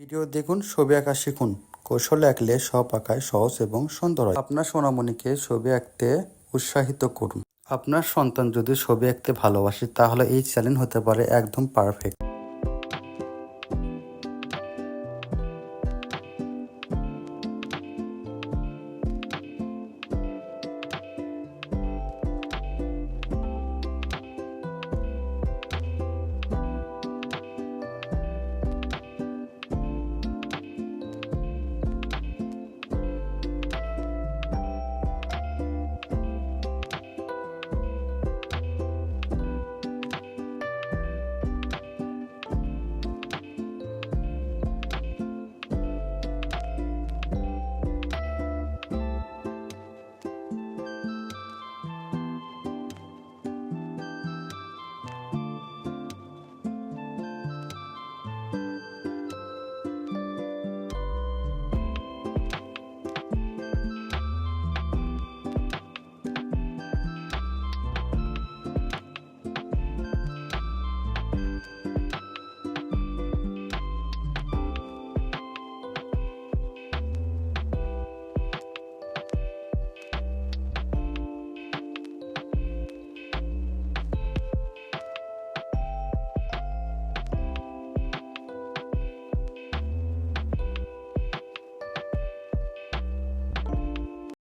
Video দেখুন, ছবি আঁকা শিখুন। কৌশল আঁকলে সব আঁকায় সহজ এবং সুন্দর হয়। আপনার সোনামণিকে ছবি আঁকতে উৎসাহিত করুন। আপনার সন্তান যদি ছবি আঁকতে ভালোবাসে, তাহলে এই চ্যালেঞ্জ হতে পারে একদম পারফেক্ট